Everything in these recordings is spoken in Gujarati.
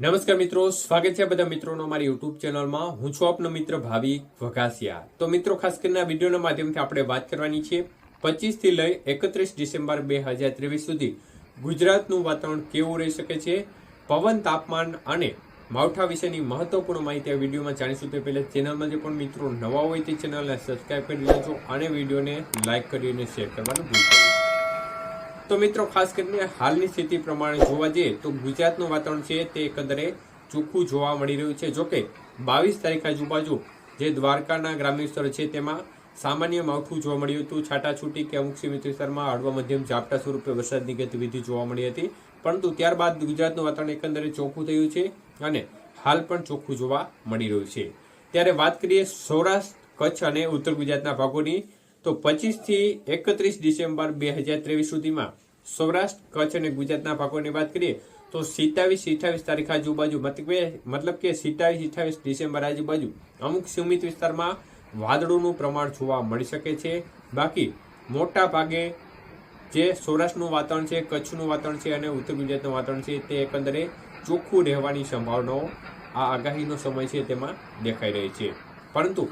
નમસ્કાર મિત્રો, સ્વાગત છે બધા મિત્રોનો અમારી યુટ્યુબ ચેનલમાં. હું છું આપનો મિત્ર ભાવિક વઘાસિયા. તો મિત્રો, ખાસ કરીને આ વિડીયોના માધ્યમથી આપણે વાત કરવાની છે પચીસથી લઈ એકત્રીસ ડિસેમ્બર બે હજાર ત્રેવીસ સુધી ગુજરાતનું વાતાવરણ કેવું રહી શકે છે, પવન, તાપમાન અને માવઠા વિશેની મહત્વપૂર્ણ માહિતી આ વિડીયોમાં જાણીશું. તે પહેલાં ચેનલમાં જે પણ મિત્રો નવા હોય તે ચેનલને સબસ્ક્રાઈબ કરી લેજો અને વિડીયોને લાઇક કરી અને શેર કરવાનું નહીં. તો મિત્રો, ખાસ કરીને હાલની સ્થિતિ પ્રમાણે જોવા જઈએ તો ગુજરાતનું વાતાવરણ છે તે એકંદરે ચોખ્ખું જોવા મળી રહ્યું છે. જોકે બાવીસ તારીખ આજુબાજુ જે દ્વારકાના ગ્રામ્ય વિસ્તારો છે તેમાં સામાન્ય માવઠું જોવા મળ્યું હતું. છાટાછૂટી કે અમુક સીમિત વિસ્તારમાં હળવા મધ્યમ ઝાપટા સ્વરૂપે વરસાદની ગતિવિધિ જોવા મળી હતી. પરંતુ ત્યારબાદ ગુજરાતનું વાતાવરણ એકંદરે ચોખ્ખું થયું છે અને હાલ પણ ચોખ્ખું જોવા મળી રહ્યું છે. ત્યારે વાત કરીએ સૌરાષ્ટ્ર, કચ્છ અને ઉત્તર ગુજરાતના ભાગોની. તો પચીસથી એકત્રીસ ડિસેમ્બર બે હજાર ત્રેવીસ સુધીમાં સૌરાષ્ટ્ર, કચ્છ અને ગુજરાતના ભાગોની વાત કરીએ, તો સિત્તાવીસ અઠાવીસ તારીખ આજુબાજુ, મતલબ કે સિત્તાવીસ અઠાવીસ ડિસેમ્બર આજુબાજુ અમુક સીમિત વિસ્તારમાં વાદળોનું પ્રમાણ જોવા મળી શકે છે. બાકી મોટા ભાગે જે સૌરાષ્ટ્રનું વાતાવરણ છે, કચ્છનું વાતાવરણ છે અને ઉત્તર ગુજરાતનું વાતાવરણ છે, તે એકંદરે ચોખ્ખું રહેવાની સંભાવનાઓ આ આગાહીનો સમય છે તેમાં દેખાઈ રહી છે. પરંતુ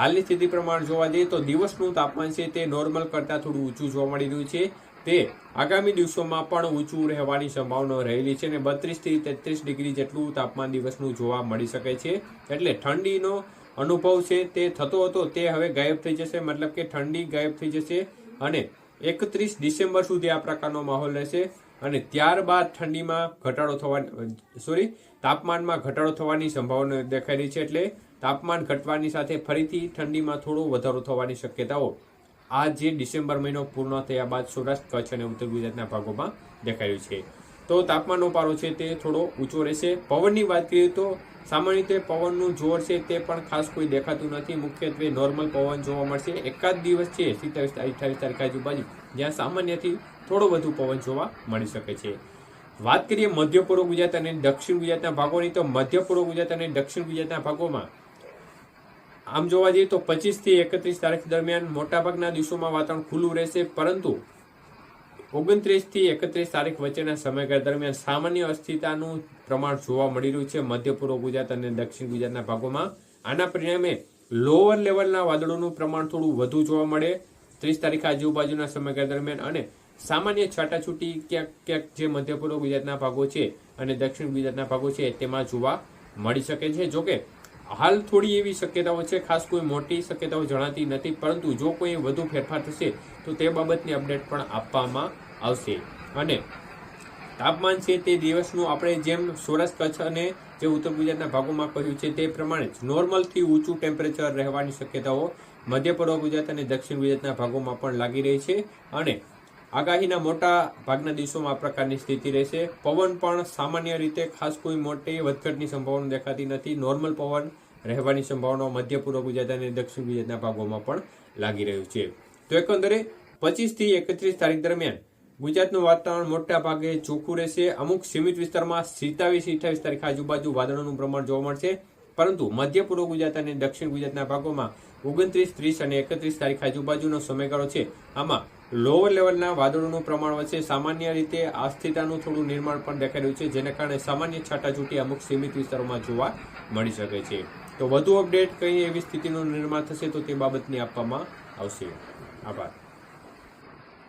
હાલની સ્થિતિ પ્રમાણે જોવા જઈએ તો દિવસનું તાપમાન છે તે નોર્મલ કરતાં થોડું ઊંચું જોવા મળી રહ્યું છે. તે આગામી દિવસોમાં પણ ઊંચું રહેવાની સંભાવના રહેલી છે અને બત્રીસથી તેત્રીસ ડિગ્રી જેટલું તાપમાન દિવસનું જોવા મળી શકે છે. એટલે ઠંડીનો અનુભવ છે તે થતો હતો તે હવે ગાયબ થઈ જશે, મતલબ કે ઠંડી ગાયબ થઈ જશે અને એકત્રીસ ડિસેમ્બર સુધી આ પ્રકારનો માહોલ રહેશે અને ત્યારબાદ ઠંડીમાં ઘટાડો થવાની સોરી, તાપમાનમાં ઘટાડો થવાની સંભાવના દેખાઈ રહી છે. એટલે તાપમાન ઘટવાની સાથે ફરીથી ઠંડીમાં થોડો વધારો થવાની શક્યતાઓ આ જે ડિસેમ્બર મહિનો પૂર્ણ થયા બાદ સૌરાષ્ટ્ર, કચ્છ અને ઉત્તર ગુજરાતના ભાગોમાં દેખાયું છે. તો તાપમાનનો પારો છે તે થોડો ઊંચો રહેશે. પવનની વાત કરીએ તો સામાન્ય રીતે પવનનું જોર છે તે પણ ખાસ કોઈ દેખાતું નથી. મુખ્યત્વે નોર્મલ પવન જોવા મળશે. એકાદ દિવસ છે, સિત્તાવીસ, અઠ્ઠાવીસ તારીખ આજુબાજુ, જ્યાં સામાન્યથી થોડો વધુ પવન જોવા મળી શકે છે. વાત કરીએ મધ્ય પૂર્વ ગુજરાત અને દક્ષિણ ગુજરાતના ભાગોની, તો મધ્ય પૂર્વ ગુજરાત અને દક્ષિણ ગુજરાતના ભાગોમાં આમ જોવા જઈએ તો પચીસથી એકત્રીસ તારીખ દરમિયાન મોટાભાગના દિવસોમાં વાતાવરણ ખુલ્લું રહેશે, પરંતુ ઓગણત્રીસથી એકત્રીસ તારીખ વચ્ચેના સમયગાળા દરમિયાન સામાન્ય અસ્થિરતાનું પ્રમાણ જોવા મળી રહ્યું છે. મધ્ય પૂર્વ ગુજરાત અને દક્ષિણ ગુજરાતના ભાગોમાં આના પરિણામે લોઅર લેવલના વાદળોનું પ્રમાણ થોડું વધુ જોવા મળે. ત્રીસ તારીખ આજુબાજુના સમયગાળા દરમિયાન અને સામાન્ય છાટાછૂટી ક્યાંક ક્યાંક જે મધ્ય પૂર્વ ગુજરાતના ભાગો છે અને દક્ષિણ ગુજરાતના ભાગો છે, તેમાં જોવા મળી શકે છે. જોકે હાલ થોડી એવી શક્યતાઓ છે. ખાસ કોઈ મોટી શક્યતાઓ જણાતી નથી, પરંતુ જો કોઈ વધુ ફેરફાર થશે, તો તે બાબતની અપડેટ પણ આપવામાં આવશે. અને તાપમાન છે તે દિવસનું આપણે જેમ સૌરાષ્ટ્ર, કચ્છ અને જે ઉત્તર ગુજરાતના ભાગોમાં કહ્યું છે, તે પ્રમાણે જ નોર્મલથી ઊંચું ટેમ્પરેચર રહેવાની શક્યતાઓ મધ્ય પૂર્વ ગુજરાત અને દક્ષિણ ગુજરાતના ભાગોમાં પણ લાગી રહી છે. અને આગાહીના મોટા ભાગના દિવસોમાં આ પ્રકારની સ્થિતિ રહેશે. પવન પણ સામાન્ય રીતે ખાસ કોઈ મોટી વધઘટની સંભાવના દેખાતી નથી. નોર્મલ પવન રહેવાની સંભાવના મધ્ય પૂર્વ ગુજરાત અને દક્ષિણ ગુજરાતના ભાગોમાં પણ લાગી રહ્યું છે. તો એકંદરે પચીસથી એકત્રીસ તારીખ દરમિયાન ગુજરાતનું વાતાવરણ મોટા ભાગે ચોખ્ખું રહેશે. અમુક સીમિત વિસ્તારમાં સિત્તાવીસ અઠ્યાવીસ તારીખ આજુબાજુ વાદળોનું પ્રમાણ જોવા મળશે. પરંતુ મધ્ય પૂર્વ ગુજરાત અને દક્ષિણ ગુજરાતના ભાગોમાં ઓગણત્રીસ, ત્રીસ અને એકત્રીસ તારીખ આજુબાજુનો સમયગાળો છે. આમાં લોઅર લેવલના વાદળોનું પ્રમાણ વચ્ચે સામાન્ય રીતે અસ્થિરતાનું થોડું નિર્માણ પણ દેખાઈ રહ્યું છે, જેના કારણે સામાન્ય છાટાછૂટી અમુક સીમિત વિસ્તારોમાં જોવા મળી શકે છે. તો વધુ અપડેટ કઈ એવી સ્થિતિનું નિર્માણ થશે તો તે બાબતની આપવામાં આવશે. આભાર.